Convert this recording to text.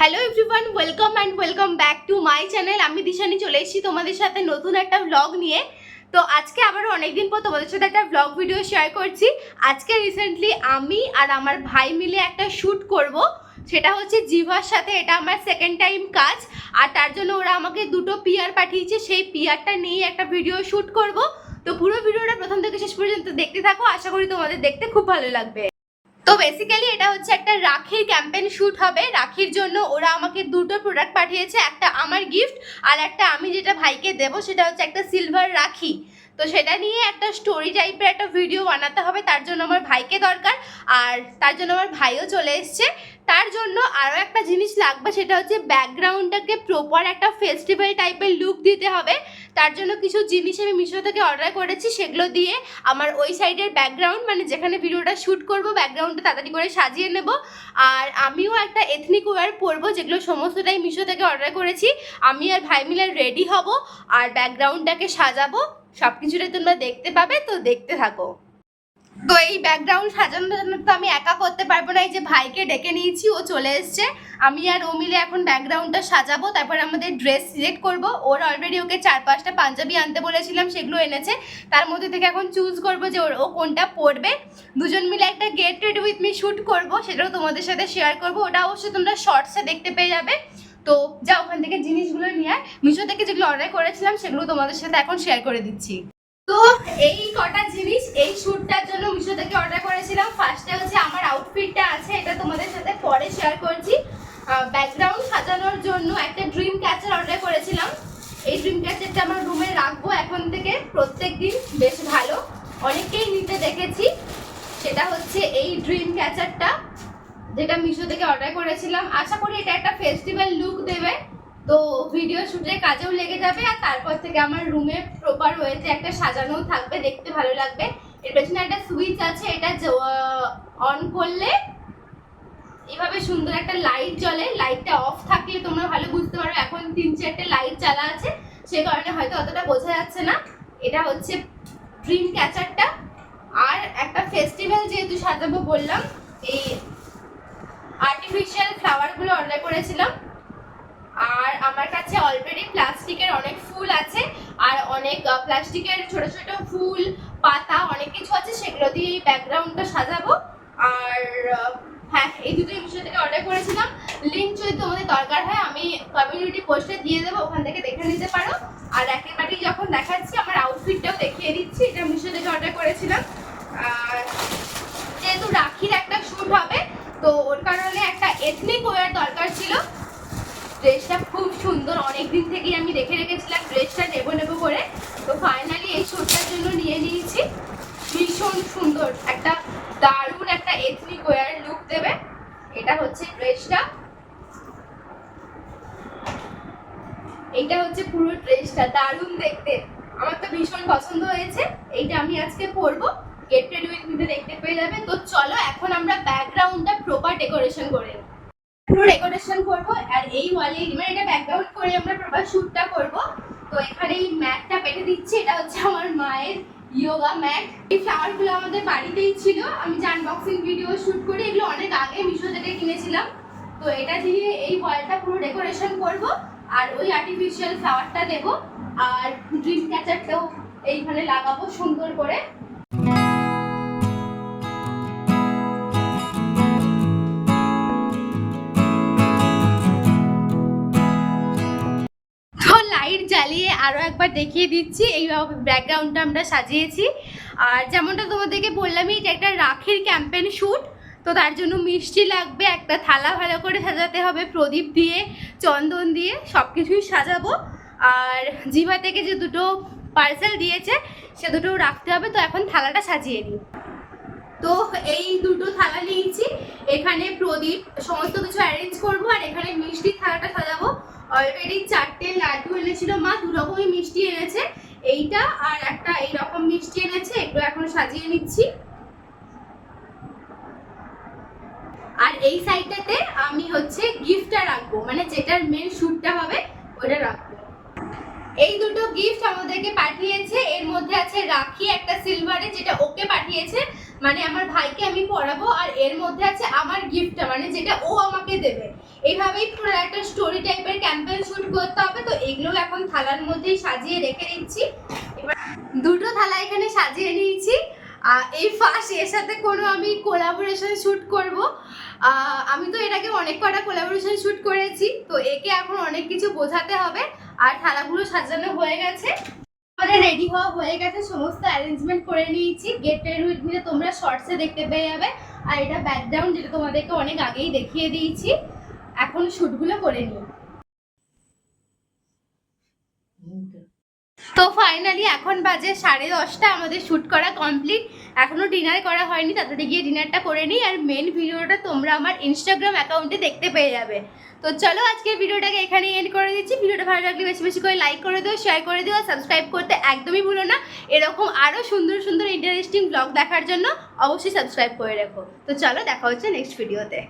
Hello everyone welcome and welcome back to my channel আমি দিশানি চলে এসেছি তোমাদের সাথে নতুন একটা ব্লগ নিয়ে। তো আজকে আবারও অনেকদিন পর তোমাদের সাথে একটা ব্লগ ভিডিও শেয়ার করছি। আজকে রিসেন্টলি আমি আর আমার ভাই মিলে একটা শ্যুট করব। সেটা হচ্ছে জিভার সাথে, এটা আমার সেকেন্ড টাইম কাজ। আর তার জন্য ওরা আমাকে দুটো পিয়ার পাঠিয়েছে। সেই পিয়ারটা নিয়ে একটা ভিডিও শ্যুট করব। তো পুরো ভিডিওটা প্রথম থেকে শেষ পর্যন্ত দেখতে থাকো। আশা করি তোমাদের দেখতে খুব ভালো লাগবে। তো বেসিক্যালি এটা হচ্ছে একটা রাখির ক্যাম্পেইন শ্যুট হবে। রাখির জন্য ওরা আমাকে দুটো প্রোডাক্ট পাঠিয়েছে, একটা আমার গিফট আর একটা আমি যেটা ভাইকে দেবো, সেটা হচ্ছে একটা সিলভার রাখি। তো সেটা নিয়ে একটা স্টোরি টাইপের একটা ভিডিও বানাতে হবে, তার জন্য আমার ভাইকে দরকার। আর তার জন্য আমার ভাইও চলে এসছে। তার জন্য আরও একটা জিনিস লাগবে, সেটা হচ্ছে ব্যাকগ্রাউন্ডটাকে প্রপার একটা ফেস্টিভ্যাল টাইপের লুক দিতে হবে। তার জন্য কিছু জিনিস আমি মিশো থেকে অর্ডার করেছি, সেগুলো দিয়ে আমার ওই সাইডের ব্যাকগ্রাউন্ড মানে যেখানে ভিডিওটা শ্যুট করব ব্যাকগ্রাউন্ডটা তাড়াতাড়ি করে সাজিয়ে নেব। আর আমিও একটা এথনিক ওয়্যার পরবো, যেগুলো সমস্তটাই মিশো থেকে অর্ডার করেছি। আমি আর ভাই মিলে রেডি হব, আর ব্যাকগ্রাউন্ডটাকে সাজাবো। সব কিছুটাই তোমরা দেখতে পাবে, তো দেখতে থাকো। তো এই ব্যাকগ্রাউন্ড সাজানোর জন্য তো আমি একা করতে পারব না, এই যে ভাইকে ডেকে নিয়েছি, ও চলে এসছে। আমি আর ও মিলে এখন ব্যাকগ্রাউন্ডটা সাজাবো, তারপর আমাদের ড্রেস সিলেক্ট করব। ওর অলরেডি ওকে চার পাঁচটা পাঞ্জাবি আনতে বলেছিলাম, সেগুলো এনেছে। তার মধ্যে থেকে এখন চুজ করব যে ওর, ও কোনটা পরবে। দুজন মিলে একটা get ready with me shoot করব, সেটাও তোমাদের সাথে শেয়ার করব। ওটা অবশ্যই তোমরা শর্টসে দেখতে পেয়ে যাবে। তো যা, ওখান থেকে জিনিসগুলো নিয়ে মিশো থেকে যেগুলো অর্ডার করেছিলাম, সেগুলো তোমাদের সাথে এখন শেয়ার করে দিচ্ছি। তো এই কটা জিনিস, এই শ্যুটটার জন্য মিশো থেকে অর্ডার করেছিলাম। ফার্স্টে হচ্ছে আমার আউটফিটটা আছে, এটা তোমাদের সাথে পরে শেয়ার করছি। ব্যাকগ্রাউন্ড সাজানোর জন্য একটা ড্রিম ক্যাচার অর্ডার করেছিলাম। এই ড্রিম ক্যাচারটা আমার রুমে রাখব এখন থেকে, প্রত্যেক দিন। বেশ ভালো। অনেকেই নিতে দেখেছি। সেটা হচ্ছে এই ড্রিম ক্যাচারটা যেটা মিশো থেকে অর্ডার করেছিলাম। আশা করি এটা একটা ফেস্টিভ্যাল লুক দেবে। তো ভিডিও শুটের কাজেও লেগে যাবে আর তারপর থেকে আমার রুমে প্রপার ওয়েতে একটা সাজানোও থাকবে, দেখতে ভালো লাগবে। এর পেছনে একটা সুইচ আছে, এটা অন করলে এভাবে সুন্দর একটা লাইট জ্বলে। লাইটটা অফ থাকলে তোমরা ভালো বুঝতে পারো এখন তিন চারটে লাইট জ্বালা আছে। সে কারণে হয়তো অতটা বোঝা যাচ্ছে না। এটা হচ্ছে ড্রিম ক্যাচারটা আর একটা ফেস্টিভ্যাল যেহেতু সাজাবো বললাম, এই করেছিলাম। আর আমার কাছে অলরেডি প্লাস্টিকের অনেক ফুল আছে, আর অনেক প্লাস্টিকের ছোট ছোট ফুল, পাতা অনেক কিছু আছে, সেগুলো দিয়ে এই ব্যাকগ্রাউন্ডটা সাজাবো। আর হ্যাঁ এই দুটোই মিশো থেকে অর্ডার করেছিলাম। লিঙ্ক যদি তোমাদের দরকার হয়, আমি কমিউনিটি পোস্টে দিয়ে দেবো, ওখান থেকে দেখে নিতে পারো। আর একেবারেই যখন দেখাচ্ছি, আমার আউটফিটটাও দেখিয়ে দিচ্ছি, এটা মিশো থেকে অর্ডার করেছিলাম। আর যেহেতু রাখির একটা শ্যুট হবে তো ওর কারণে একটা এথনিক ওয়ার দরকার ছিল। ড্রেসটা খুব সুন্দর। অনেক দিন থেকেই আমি দেখে রেখেছিলাম ড্রেসটা নেব নেব করে। তো ফাইনালি এই শ্যুটটার জন্য নিয়ে নিয়েছি। ভীষণ সুন্দর। একটা দারুণ একটা এথনিক ওয়ার লুক দেবে। এটা হচ্ছে ড্রেসটা এইটা হচ্ছে পুরো ড্রেসটা দারুণ দেখতে। আমার তো ভীষণ পছন্দ হয়েছে। এইটা আমি আজকে পরবো। গেট রেডি উইথ মিতে দেখতে পেয়ে যাবে। তো চলো এখন আমরা ব্যাকগ্রাউন্ডটা প্রপার ডেকোরেশন করে পুরো ডেকোরেশন করব আর এই ওয়ালে মানে এটা ব্যাকগ্রাউন্ড করে আমরা প্রপার শ্যুটটা করব। তো এখানে এই ম্যাটটা পেতে দিচ্ছি। এটা হচ্ছে আমার মায়ের ইয়োগা ম্যাট এই ফ্লাওয়ারগুলো আমাদের বাড়িতেই ছিল। আমি যে আনবক্সিং ভিডিও শুট করি, এগুলো অনেক আগে মিশো থেকে কিনেছিলাম। তো এটা দিয়ে এই ওয়ালটা পুরো ডেকোরেশন করব আর ওই আর্টিফিশিয়াল ফ্লাওয়ারটা দেব। আর ড্রিম ক্যাচারটাও এইখানে লাগাবো সুন্দর করে। আরও একবার দেখিয়ে দিচ্ছি, এই ব্যাকগ্রাউন্ডটা আমরা সাজিয়েছি। আর যেমনটা তোমাদেরকে বললামই, এটা একটা রাখির ক্যাম্পেন শ্যুট তো তার জন্য মিষ্টি লাগবে, একটা থালা ভালো করে সাজাতে হবে প্রদীপ দিয়ে, চন্দন দিয়ে সব কিছুই সাজাবো। আর জিভা থেকে যে দুটো পার্সেল দিয়েছে, সে দুটো রাখতে হবে, তো এখন থালাটা সাজিয়ে নিই। তো এই দুটো থালা নিয়েছি, এখানে প্রদীপ, সমস্ত কিছু অ্যারেঞ্জ করব, আর এখানে মিষ্টি থালাটা সাজাবো। অলরেডি চারটে লাড্ডু এনেছিল মা দু রকমই মিষ্টি এনেছে, এইটা আর একটা এইরকম মিষ্টি এনেছে এগুলো এখন সাজিয়ে নিচ্ছি। আর এই সাইডটাতে আমি হচ্ছে গিফটটা রাখব মানে যেটার মেন শ্যুটটা হবে ওটা রাখব। এই দুটো গিফট আমাদেরকে পাঠিয়েছে, এর মধ্যে আছে রাখি, একটা সিলভারে, যেটা ওকে পাঠিয়েছে মানে আমার ভাইকে আমি পরাবো, আর এর মধ্যে আছে আমার গিফটটা মানে যেটা ও আমাকে দেবে। এইভাবেই পুরো একটা স্টোরি টাইপের ক্যাম্পেইন শুট করতে হবে। তো এগুলো এখন থালার মধ্যেই সাজিয়ে রেখে দিচ্ছি। এবার দুটো থালা এখানে সাজিয়ে নিয়েছি। এই ফার্স্ট এর সাথে কোনো আমি কোলাবোরেশন শুট করব। আমি তো এটাকে অনেক কটা কোলাবোরেশন শুট করেছি। তো একে এখন অনেক কিছু বোঝাতে হবে। আর থালাগুলো সাজানো হয়ে গেছে। আমাদের রেডি হওয়া হয়ে গেছে। সমস্ত অ্যারেঞ্জমেন্ট করে নিয়েছি। গেট উইথ মিলে তোমরা শর্টসে দেখতে পেয়ে যাবে। আর এটা ব্যাকগ্রাউন্ড যেটা তোমাদেরকে অনেক আগেই দেখিয়ে দিয়েছি। এখন শ্যুটগুলো করে নিই তো ফাইনালি এখন বাজে সাড়ে দশটা, আমাদের শ্যুট করা কমপ্লিট এখনও ডিনার করা হয়নি, তাড়াতাড়ি গিয়ে ডিনারটা করে নিই। আর মেন ভিডিওটা তোমরা আমার ইনস্টাগ্রাম অ্যাকাউন্টে দেখতে পেয়ে যাবে। তো চলো আজকের ভিডিওটাকে এখানে এন্ড করে দিচ্ছি। ভিডিওটা ভালো লাগলে বেশি বেশি করে লাইক করে দিও শেয়ার করে দিও, আর সাবস্ক্রাইব করতে একদমই ভুলো না। এরকম আরও সুন্দর সুন্দর ইন্টারেস্টিং ব্লগ দেখার জন্য অবশ্যই সাবস্ক্রাইব করে রেখো। তো চলো দেখা হচ্ছে নেক্সট ভিডিওতে